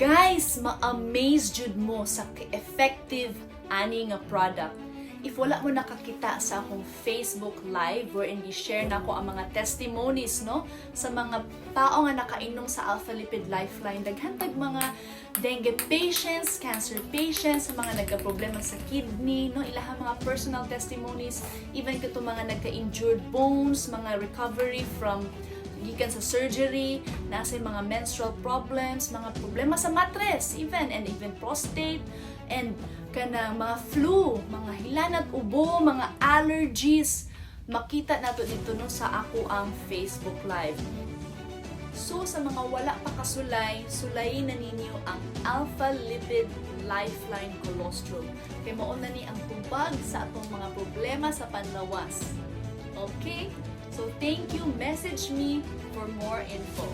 Guys, ma-amaze jud mo sa effective ani nga product. If wala mo nakakita sa akong Facebook live wherein gi-share na ako ang mga testimonies no sa mga tao nga nakainom sa Alpha Lipid Lifeline daghan mga dengue patients, cancer patients, sa mga nagka-problema sa kidney, no ilahang mga personal testimonies, even kato mga nagka-injured bones, mga recovery from gikan sa surgery, nasa mga menstrual problems, mga problema sa mattress, even, and even prostate, and kanang mga flu, mga hilanat ubo, mga allergies. Makita nato dito no sa ako ang Facebook Live. So sa mga wala pa kasulay, sulayin na ninyo ang Alpha Lipid Lifeline Colostrum. Kay mao na ni ang tubag sa atong mga problema sa panlawas. Okay? So thank you. Message me for more info.